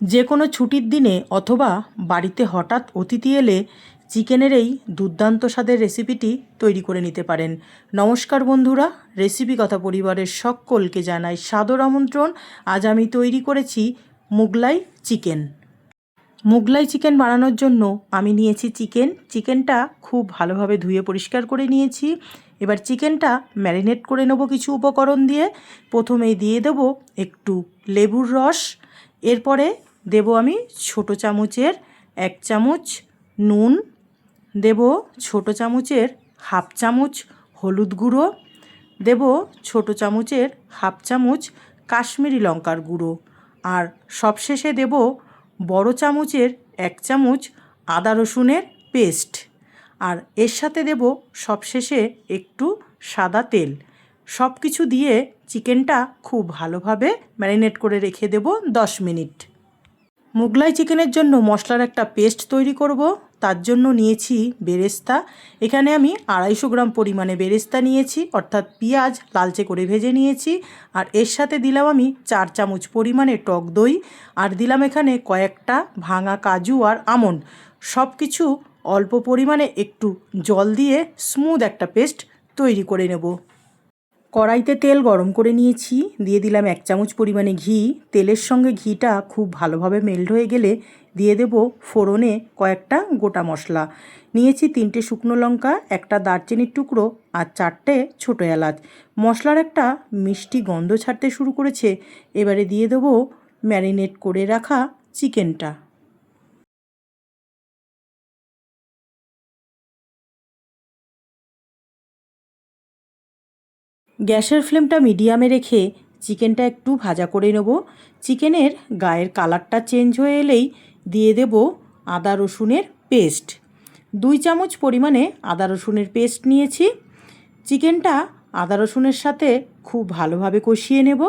যে কোনো ছুটির দিনে অথবা বাড়িতে হঠাৎ অতিথি এলে চিকেনের এই দুর্দান্ত স্বাদের রেসিপিটি তৈরি করে নিতে পারেন। নমস্কার বন্ধুরা, রেসিপি কথা পরিবারের সকলকে জানাই সাদর আমন্ত্রণ। আজ আমি তৈরি করেছি মুগলাই চিকেন। মুগলাই চিকেন বানানোর জন্য আমি নিয়েছি চিকেন। চিকেনটা খুব ভালোভাবে ধুয়ে পরিষ্কার করে নিয়েছি। এবার চিকেনটা ম্যারিনেট করে নেব কিছু উপকরণ দিয়ে। প্রথমেই দিয়ে দেবো একটু লেবুর রস। এরপরে দেব আমি ছোট চামচের এক চামচ নুন, দেব ছোট চামচের হাফ চামচ হলুদ গুঁড়ো, দেব ছোট চামচের হাফ চামচ কাশ্মীরি লঙ্কার গুঁড়ো আর সবশেষে দেব বড় চামচের এক চামচ আদা রসুনের পেস্ট। আর এর সাথে দেব সবশেষে একটু সাদা তেল। সব কিছু দিয়ে চিকেনটা খুব ভালোভাবে ম্যারিনেট করে রেখে দেব দশ মিনিট। মুগলাই চিকেনের জন্য মশলার একটা পেস্ট তৈরি করব। তার জন্য নিয়েছি বেরেস্তা। এখানে আমি আড়াইশো গ্রাম পরিমাণে বেরেস্তা নিয়েছি, অর্থাৎ পেঁয়াজ লালচে করে ভেজে নিয়েছি। আর এর সাথে দিলাম আমি চার চামচ পরিমাণে টক দই। আর দিলাম এখানে কয়েকটা ভাঙা কাজু আর আমন্ড সব কিছু অল্প পরিমাণে একটু জল দিয়ে স্মুথ একটা পেস্ট তৈরি করে নেব। কড়াইতে তেল গরম করে নিয়েছি, দিয়ে দিলাম এক চামচ পরিমাণে ঘি। তেলের সঙ্গে ঘিটা খুব ভালোভাবে মেল্ট হয়ে গেলে দিয়ে দেব ফোড়নে কয়েকটা গোটা মশলা। নিয়েছি তিনটে শুকনো লঙ্কা, একটা দারচিনির টুকরো আর চারটে ছোটো এলাচ। মশলার একটা মিষ্টি গন্ধ ছাড়তে শুরু করেছে। এবারে দিয়ে দেবো ম্যারিনেট করে রাখা চিকেনটা। গ্যাসের ফ্লেমটা মিডিয়ামে রেখে চিকেনটা একটু ভাজা করে নেব। চিকেনের গায়ের কালারটা চেঞ্জ হয়ে এলেই দিয়ে দেব আদা রসুনের পেস্ট। দুই চামচ পরিমাণে আদা রসুনের পেস্ট নিয়েছি। চিকেনটা আদা রসুনের সাথে খুব ভালোভাবে কষিয়ে নেব।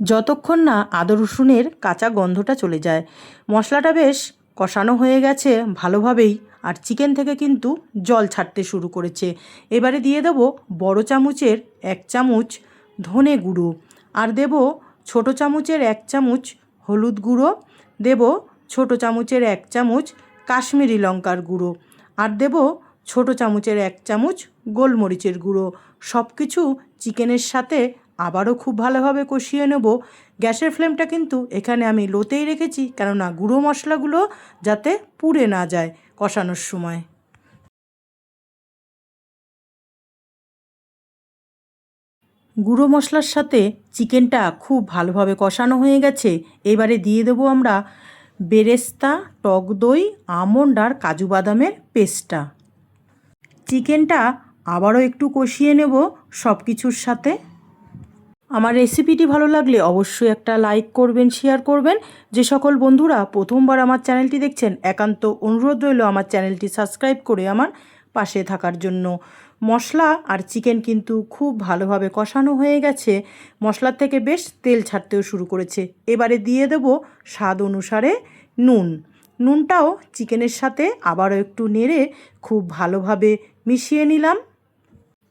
যতক্ষণ না আদা রসুনের কাঁচা গন্ধটা চলে যায়। মশলাটা বেশ কষানো হয়ে গেছে ভালোভাবেই। আর চিকেন থেকে কিন্তু জল ছাড়তে শুরু করেছে। এবারে দিয়ে দেবো বড় চামচের এক চামচ ধনে গুঁড়ো। আর দেব ছোট চামচের এক চামচ হলুদ গুঁড়ো। দেব ছোট চামচের এক চামচ কাশ্মীরি লঙ্কার গুঁড়ো। আর দেব ছোট চামচের এক চামচ গোলমরিচের গুঁড়ো। সব কিছু চিকেনের সাথে আবারও খুব ভালোভাবে কষিয়ে নেব। গ্যাসের ফ্লেমটা কিন্তু এখানে আমি লোতেই রেখেছি, কেননা গুঁড়ো মশলাগুলো যাতে পুড়ে না যায়। কষানোর সময়। গুঁড়ো মশলার সাথে চিকেনটা খুব ভালোভাবে কষানো হয়ে গেছে। এবারে দিয়ে দেবো আমরা বেরেস্তা, টক দই, আমন্ড আর কাজু বাদামের পেস্টটা। চিকেনটা আবারও একটু কষিয়ে নেব সব কিছুর সাথে। আমার রেসিপিটি ভালো লাগলে অবশ্যই একটা লাইক করবেন শেয়ার করবেন। যে সকল বন্ধুরা প্রথমবার আমার চ্যানেলটি দেখছেন, একান্ত অনুরোধ রইল আমার চ্যানেলটি সাবস্ক্রাইব করে আমার পাশে থাকার জন্য। মশলা আর চিকেন কিন্তু খুব ভালোভাবে কষানো হয়ে গেছে। মশলার থেকে বেশ তেল ছাড়তেও শুরু করেছে। এবারে দিয়ে দেব স্বাদ অনুসারে নুন। নুনটাও চিকেনের সাথে আবারও একটু নেড়ে খুব ভালোভাবে মিশিয়ে নিলাম।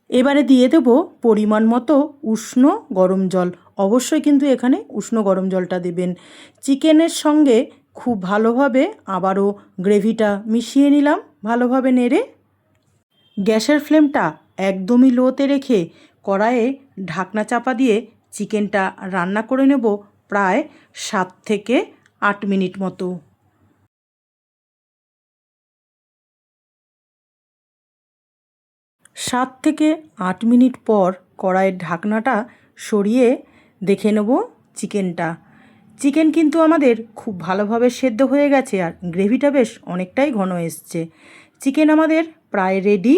এবারে দিয়ে দেব পরিমাণ মতো উষ্ণ গরম জল। অবশ্যই কিন্তু এখানে উষ্ণ গরম জলটা দেবেন। চিকেনের সঙ্গে খুব ভালোভাবে আবারও গ্রেভিটা মিশিয়ে নিলাম ভালোভাবে নেড়ে। গ্যাসের ফ্লেমটা একদমই লোতে রেখে কড়াইয়ে ঢাকনা চাপা দিয়ে চিকেনটা রান্না করে নেব প্রায় সাত থেকে আট মিনিট মতো। সাত থেকে আট মিনিট পর কড়াইয়ের ঢাকনাটা সরিয়ে দেখে নেব চিকেনটা। চিকেন কিন্তু আমাদের খুব ভালোভাবে সেদ্ধ হয়ে গেছে আর গ্রেভিটা বেশ অনেকটাই ঘন এসছে। চিকেন আমাদের প্রায় রেডি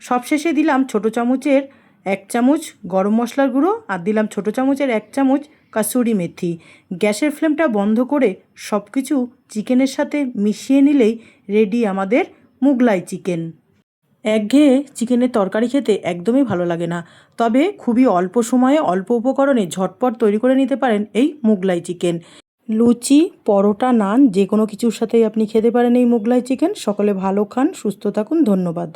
সবশেষে দিলাম ছোট চামচের এক চামচ গরম মশলার গুঁড়ো আর দিলাম ছোট চামচের এক চামচ কাসুরি মেথি। গ্যাসের ফ্লেমটা বন্ধ করে সব কিছু চিকেনের সাথে মিশিয়ে নিলেই রেডি আমাদের মুগলাই চিকেন। একঘেয়ে চিকেনের তরকারি খেতে একদমই ভালো লাগে না। তবে খুবই অল্প সময়ে অল্প উপকরণে ঝটপট তৈরি করে নিতে পারেন এই মুগলাই চিকেন। লুচি, পরোটা, নান যে কোনো কিছুর সাথেই আপনি খেতে পারেন এই মুগলাই চিকেন। সকলে ভালো খান, সুস্থ থাকুন, ধন্যবাদ।